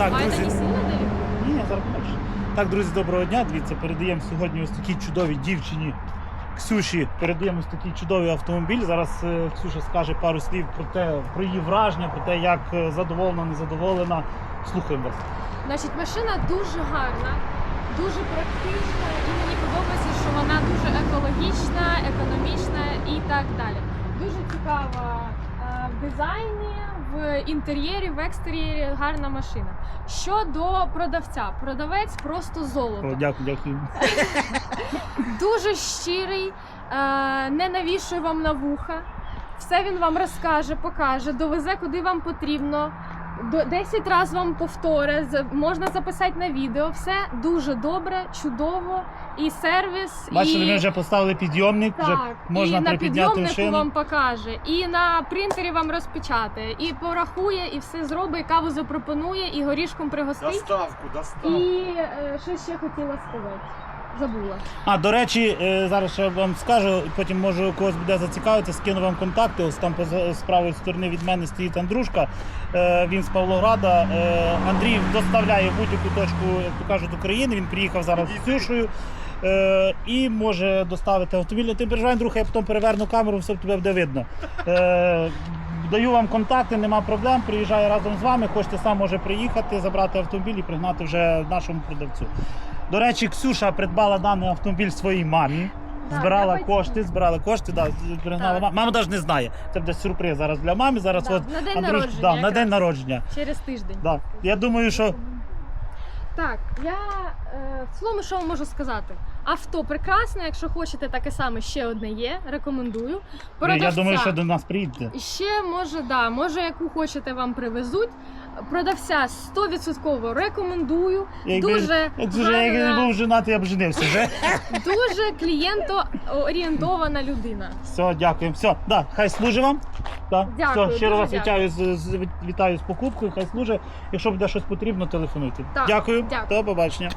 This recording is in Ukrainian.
Так, а друзі. это не сильно? Ні, зараз. Так, друзі, доброго дня. Дивіться, передаємо сьогодні ось такій чудовій дівчині Ксюші. Передаємо ось такий чудовий автомобіль. Зараз е, Ксюша скаже пару слів про те, про її враження, про те, як е, задоволена, незадоволена. Слухаємо вас. Значить, машина дуже гарна, дуже практична, і мені подобається, що вона дуже екологічна, економічна і так далі. Дуже цікава в дизайні, в інтер'єрі, в екстер'єрі гарна машина. Щодо продавця, продавець просто О, золото. дякую, дякую. Дуже щирий, е, не навішує вам на вуха. Все він вам розкаже, покаже, довезе куди вам потрібно. До 10 разів вам повторить, з- можна записати на відео. Все дуже добре, чудово. І сервіс, Бачили, і ми вже поставили підйомник, вже можна і на підйомнику шину. вам покаже, і на принтері вам розпечатає, і порахує, і все зробить, і каву запропонує, і горішком пригостить. Доставку, доставку. І е, що ще хотіла сказати? Забула. А, до речі, е, зараз ще вам скажу, потім може когось буде зацікавити, скину вам контакти. Ось там з правої сторони від мене стоїть Андрушка. Е, Він з Павлограда. Е, Андрій доставляє будь-яку точку, як то кажуть, України. Він приїхав зараз з Ксюшею. Е, і може доставити автомобіль. Ти переживай, Андрюха, я потім переверну камеру, все тебе буде видно. Е, Даю вам контакти, нема проблем. Приїжджаю разом з вами. Хочете сам може приїхати, забрати автомобіль і пригнати вже нашому продавцю. До речі, Ксюша придбала даний автомобіль своїй мамі. Збирала я кошти, збирала кошти, да, пригнала Так. мама. Мама навіть не знає. Це буде сюрприз зараз для мами. Зараз Да, от на день Андрюш- народження да, на день народження. Через тиждень. Да. Я думаю, що Так, я е, в цілому, що вам можу сказати? Авто прекрасне, якщо хочете таке саме, ще одне є. Рекомендую. я думаю, що до нас приїдете. Ще може, да, може, яку хочете вам привезуть. Продавця 100% рекомендую. Якби, дуже як вже як я не був женатий, я б женився вже. дуже клієнтоорієнтована людина. Все, дякуємо. Все, да, хай служить вам. Да. Дякую, Все, щиро дуже вас вітаю з, з вітаю з покупкою. Хай служить. Якщо буде щось потрібно, телефонуйте. Так, дякую. дякую. До побачення.